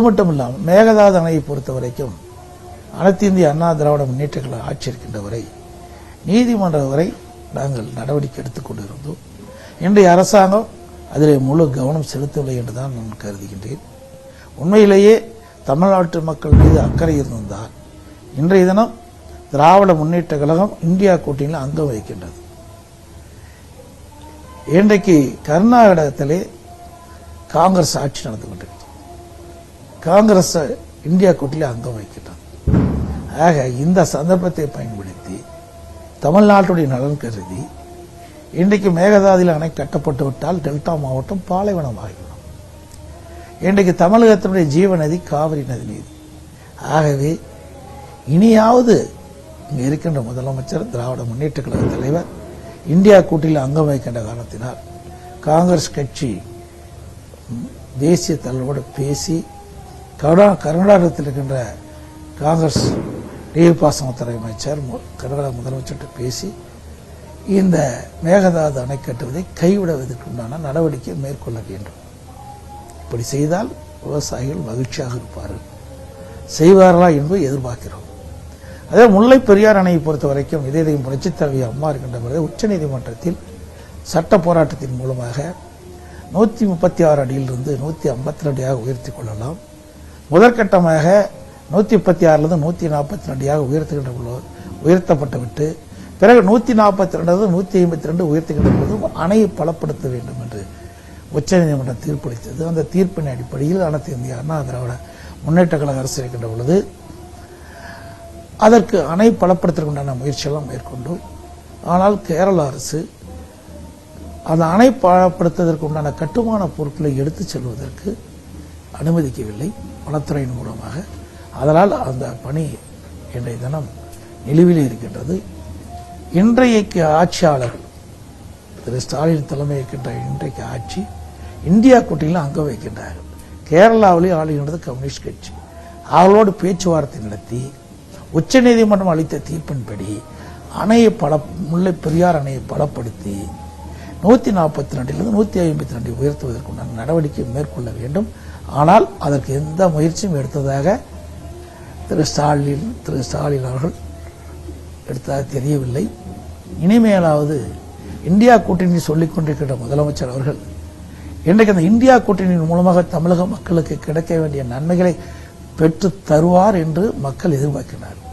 அது மட்டும் இல்லாமல் மேகதாது அணையை பொறுத்த வரைக்கும் அனைத்து இந்திய அண்ணா திராவிட முன்னேற்ற கழக ஆட்சி இருக்கின்ற வரை நீதிமன்றம் வரை நாங்கள் நடவடிக்கை எடுத்துக் கொண்டிருந்தோம். இன்றைய அரசாங்கம் அதில் முழு கவனம் செலுத்தவில்லை என்று தான் நான் கருதுகின்றேன். உண்மையிலேயே தமிழ்நாட்டு மக்கள் மீது அக்கறை இருந்திருந்தால் இன்றைய தினம் திராவிட முன்னேற்ற கழகம் இந்தியா கூட்டணியில் அங்கம் வகிக்கின்றது. இன்றைக்கு கர்நாடகத்திலே காங்கிரஸ் ஆட்சி நடந்து கொண்டிருக்கிறது காங்கிரஸ் இந்தியா கூட்டணியில் அங்கம் வகிக்கின்றது ஆக இந்த சந்தர்ப்பத்தை பயன்படுத்தி தமிழ்நாட்டுடைய நலன் கருதி இன்றைக்கு மேகதாதியில் அணை கட்டப்பட்டு விட்டால் டெல்டா மாவட்டம் பாலைவனம் ஆகிவிடும் இன்றைக்கு தமிழகத்தினுடைய ஜீவ நதி காவிரி நதி நீதி ஆகவே இனியாவது இங்கே இருக்கின்ற முதலமைச்சர் திராவிட முன்னேற்ற கழக தலைவர் இந்தியா கூட்டில் அங்கம் வைக்கின்ற காரணத்தினால் காங்கிரஸ் கட்சி தேசிய தலைவரோடு பேசி கர்நா- கர்நாடகத்தில் இருக்கின்ற காங்கிரஸ் நீர்ப்பாசனத்துறை அமைச்சர் கர்நாடக முதலமைச்சர்கிட்ட பேசி இந்த மேகதாது அணை கட்டுவதை கைவிடுவதற்குண்டான நடவடிக்கை மேற்கொள்ள வேண்டும். இப்படி செய்தால் விவசாயிகள் மகிழ்ச்சியாக இருப்பார்கள். செய்வார்களா என்று எதிர்பார்க்கிறோம். அதே முல்லை பெரியார் அணையை பொறுத்த வரைக்கும் இதே இதையும் புரட்சித் தலைவி அம்மா இருக்கின்ற பொழுது உச்சநீதிமன்றத்தில் சட்ட போராட்டத்தின் மூலமாக நூற்றி முப்பத்தி ஆறு அடியிலிருந்து நூற்றி ஐம்பத்தி ரெண்டாக உயர்த்தி கொள்ளலாம். முதற்கட்டமாக நூற்றி முப்பத்தி ஆறுலேருந்து நூற்றி நாற்பத்தி ரெண்டாக உயர்த்துகின்ற பொழுது உயர்த்தப்பட்டு விட்டு பிறகு நூற்றி நாற்பத்தி ரெண்டு நூற்றி ஐம்பத்தி ரெண்டு உயர்த்துகின்ற பொழுது அணையை பலப்படுத்த வேண்டும் என்று உச்சநீதிமன்றம் தீர்ப்பளித்தது. அந்த தீர்ப்பின் அடிப்படையில் அனைத்து இந்திய அண்ணா திராவிட முன்னேற்ற கழக அரசு இருக்கின்ற பொழுது அதற்கு அணை பலப்படுத்துவதற்குண்டான முயற்சியெல்லாம் மேற்கொண்டோம் ஆனால் கேரள அரசு அந்த அணை பலப்படுத்துவதற்கு உண்டான கட்டுமான பொருட்களை எடுத்துச் செல்வதற்கு அனுமதிக்கவில்லை வனத்துறையின் மூலமாக. அதனால் அந்த பணி இன்றைய தினம் நிலுவில் இருக்கின்றது. இன்றைக்கு ஆட்சியாளர்கள் திரு ஸ்டாலின் தலைமை இருக்கின்ற இன்றைக்கு ஆட்சி இந்தியா கூட்டணியில் அங்க வைக்கின்றார்கள். கேரளாவிலே ஆளுகின்றது கம்யூனிஸ்ட் கட்சி. அவர்களோடு பேச்சுவார்த்தை நடத்தி உச்சநீதிமன்றம் அளித்த தீர்ப்பின்படி அணையை பல முல்லை பெரியார் அணையை பலப்படுத்தி நூற்றி நாற்பத்தி ரெண்டிலிருந்து நூற்றி ஐம்பத்தி ரெண்டு உயர்த்துவதற்குண்டான நடவடிக்கை மேற்கொள்ள வேண்டும். ஆனால் அதற்கு எந்த முயற்சியும் எடுத்ததாக திரு ஸ்டாலின் திரு ஸ்டாலின் அவர்கள் எடுத்ததாக தெரியவில்லை. இனிமேலாவது இந்தியா கூட்டணி சொல்லிக் கொண்டிருக்கிற முதலமைச்சர் அவர்கள் இன்றைக்கு அந்த இந்தியா கூட்டணியின் மூலமாக தமிழக மக்களுக்கு கிடைக்க வேண்டிய நன்மைகளை பெற்று தருவார் என்று மக்கள் எதிர்பார்க்கிறார்கள்